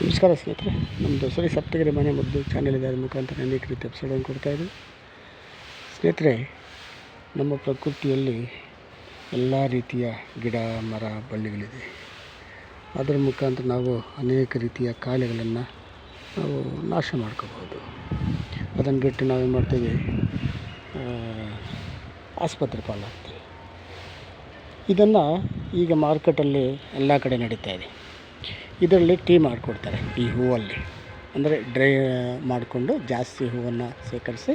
ನಮಸ್ಕಾರ ಸ್ನೇಹಿತರೆ ನಮ್ಮದು ಸರಿ ಸಪ್ತಗಿರಿ ಮನೆ ಮದ್ದು ಚಾನೆಲ್ ಇದೆ ಅದ್ರ ಮುಖಾಂತರ ಅನೇಕ ರೀತಿ ಎಪಿಸೋಡನ್ನು ಕೊಡ್ತಾಯಿದ್ದೀವಿ ಸ್ನೇಹಿತರೆ, ನಮ್ಮ ಪ್ರಕೃತಿಯಲ್ಲಿ ಎಲ್ಲ ರೀತಿಯ ಗಿಡ, ಮರ, ಬಳ್ಳಿಗಳಿದೆ. ಅದರ ಮುಖಾಂತರ ನಾವು ಅನೇಕ ರೀತಿಯ ಕಾಯಿಲೆಗಳನ್ನು ನಾವು ನಾಶ ಮಾಡ್ಕೋಬೋದು ಅದನ್ನು ಬಿಟ್ಟು ನಾವೇನು ಮಾಡ್ತೀವಿ? ಆಸ್ಪತ್ರೆ ಪಾಲಾಗ್ತೀವಿ. ಇದನ್ನು ಈಗ ಮಾರ್ಕೆಟಲ್ಲಿ ಎಲ್ಲ ಕಡೆ ನಡೀತಾ ಇದೆ. ಇದರಲ್ಲಿ ಟೀ ಮಾಡಿಕೊಡ್ತಾರೆ, ಈ ಹೂವಲ್ಲಿ. ಅಂದರೆ ಡ್ರೈ ಮಾಡಿಕೊಂಡು ಜಾಸ್ತಿ ಹೂವನ್ನು ಶೇಖರಿಸಿ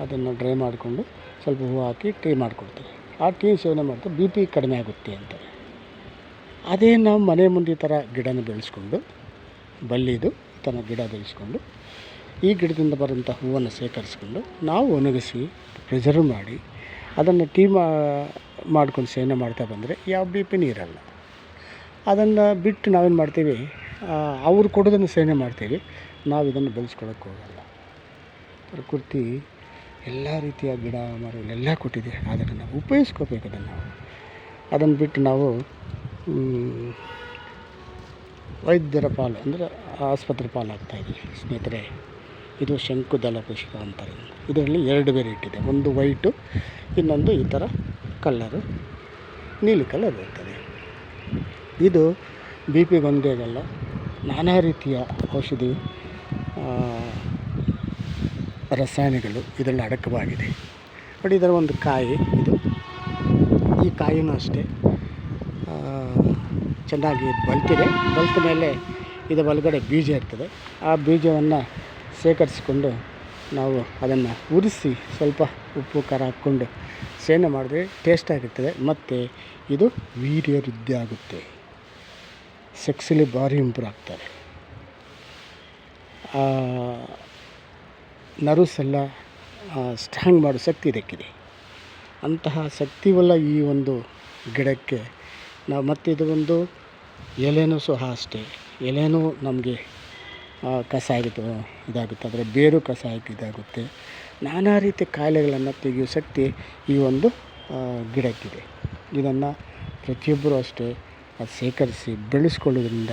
ಅದನ್ನು ಡ್ರೈ ಮಾಡಿಕೊಂಡು ಸ್ವಲ್ಪ ಹೂವು ಹಾಕಿ ಟೀ ಮಾಡಿಕೊಡ್ತಾರೆ. ಆ ಟೀ ಸೇವನೆ ಮಾಡಿದ್ರೆ ಬಿ ಪಿ ಕಡಿಮೆ ಆಗುತ್ತೆ ಅಂತಾರೆ. ಅದೇ ನಾವು ಮನೆ ಮುಂದೆ ಥರ ಗಿಡನ ಬೆಳೆಸ್ಕೊಂಡು ಬಲ್ಲಿದು ತನ್ನ ಗಿಡ ಬೆಳೆಸ್ಕೊಂಡು, ಈ ಗಿಡದಿಂದ ಬರೋಂಥ ಹೂವನ್ನು ಶೇಖರಿಸ್ಕೊಂಡು ನಾವು ಒಣಗಿಸಿ ಪ್ರಿಸರ್ವ್ ಮಾಡಿ ಅದನ್ನು ಟೀ ಮಾ, ಮಾಡ್ಕೊಂಡು ಸೇವನೆ ಮಾಡ್ತಾ ಬಂದರೆ ಯಾವ ಬಿ ಪಿನೂ ಇರಲ್ಲ ಅದನ್ನು ಬಿಟ್ಟು ನಾವೇನು ಮಾಡ್ತೀವಿ ಅವ್ರು ಕೊಡೋದನ್ನು ಸೇವನೆ ಮಾಡ್ತೀವಿ. ನಾವು ಇದನ್ನು ಬೆಳೆಸ್ಕೊಳಕ್ಕೆ ಹೋಗಲ್ಲ. ಪ್ರಕೃತಿ ಎಲ್ಲ ರೀತಿಯ ಗಿಡ ಮರಗಳೆಲ್ಲ ಕೊಟ್ಟಿದೆ. ಅದನ್ನು ನಾವು ಉಪಯೋಗಿಸ್ಕೋಬೇಕು ಅದನ್ನು. ನಾವು ಅದನ್ನು ಬಿಟ್ಟು ನಾವು ವೈದ್ಯರ ಪಾಲು, ಅಂದರೆ ಆಸ್ಪತ್ರೆ ಪಾಲಾಗ್ತಾಯಿದ್ದೀವಿ ಸ್ನೇಹಿತರೆ, ಇದು ಶಂಕುದಳ ಪುಷ್ಪ ಅಂತಾರೆ. ಇದರಲ್ಲಿ ಎರಡು ವೆರೈಟಿ ಇದೆ. ಒಂದು ವೈಟು ಇನ್ನೊಂದು ಈ ಥರ ಕಲ್ಲರು ನೀಲಿ ಕಲರ್ ಇರ್ತದೆ ಇದು ಬಿ ಪಿ ಬಂದಾಗೆಲ್ಲ ನಾನಾ ರೀತಿಯ ಔಷಧಿ ರಸಾಯನಗಳು ಇದರಲ್ಲಿ ಅಡಕವಾಗಿದೆ. ಬಟ್ ಇದರ ಒಂದು ಕಾಯಿ ಇದು. ಈ ಕಾಯಿನೂ ಅಷ್ಟೇ. ಚೆನ್ನಾಗಿ ಬಲ್ತಿದೆ. ಬಲ್ತ ಮೇಲೆ ಇದು ಒಳಗಡೆ ಬೀಜ ಇರ್ತದೆ. ಆ ಬೀಜವನ್ನು ಶೇಖರಿಸಿಕೊಂಡು ನಾವು ಅದನ್ನು ಉರಿಸಿ ಸ್ವಲ್ಪ ಉಪ್ಪು, ಖಾರ ಹಾಕ್ಕೊಂಡು ಸೇವನೆ ಮಾಡಿದ್ರೆ ಟೇಸ್ಟ್ ಆಗಿರ್ತದೆ. ಮತ್ತು ಇದು ವೀರ್ಯ ವೃದ್ಧಿ ಆಗುತ್ತೆ ಸೆಕ್ಸಲಿ ಭಾರಿ ಇಂಪ್ರೂವ್ ಆಗ್ತಾರೆ. ನರ್ವ್ಸ್ ಎಲ್ಲ ಸ್ಟ್ಯಾಂಡ್ ಮಾಡೋ ಶಕ್ತಿ ಇದಕ್ಕಿದೆ. ಅಂತಹ ಶಕ್ತಿವಲ್ಲ ಈ ಒಂದು ಗಿಡಕ್ಕೆ ನಾವು ಮತ್ತು ಇದು ಒಂದು ಎಲೆನೂ ಸಹ ಅಷ್ಟೇ. ಎಲೆನೂ ನಮಗೆ ಕಸ ಆಗುತ್ತೆ, ಇದಾಗುತ್ತೆ. ಅದರ ಬೇರು ಕಸ ಆಗಿ ಇದಾಗುತ್ತೆ. ನಾನಾ ರೀತಿಯ ಕಾಯಿಲೆಗಳನ್ನು ತೆಗೆಯೋ ಶಕ್ತಿ ಈ ಒಂದು ಗಿಡಕ್ಕಿದೆ. ಇದನ್ನು ಪ್ರತಿಯೊಬ್ಬರೂ ಅಷ್ಟೇ ಅದು ಶೇಖರಿಸಿ ಬೆಳೆಸ್ಕೊಳ್ಳೋದ್ರಿಂದ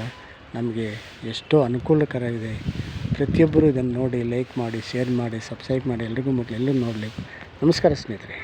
ನಮಗೆ ಎಷ್ಟೋ ಅನುಕೂಲಕರ ಇದೆ. ಪ್ರತಿಯೊಬ್ಬರು ಇದನ್ನು ನೋಡಿ ಲೈಕ್ ಮಾಡಿ ಶೇರ್ ಮಾಡಿ ಸಬ್ಸ್ಕ್ರೈಬ್ ಮಾಡಿ, ಎಲ್ರಿಗೂ ಮೊದ್ಲು ಎಲ್ಲರೂ ನೋಡಲಿ. ನಮಸ್ಕಾರ ಸ್ನೇಹಿತರೆ.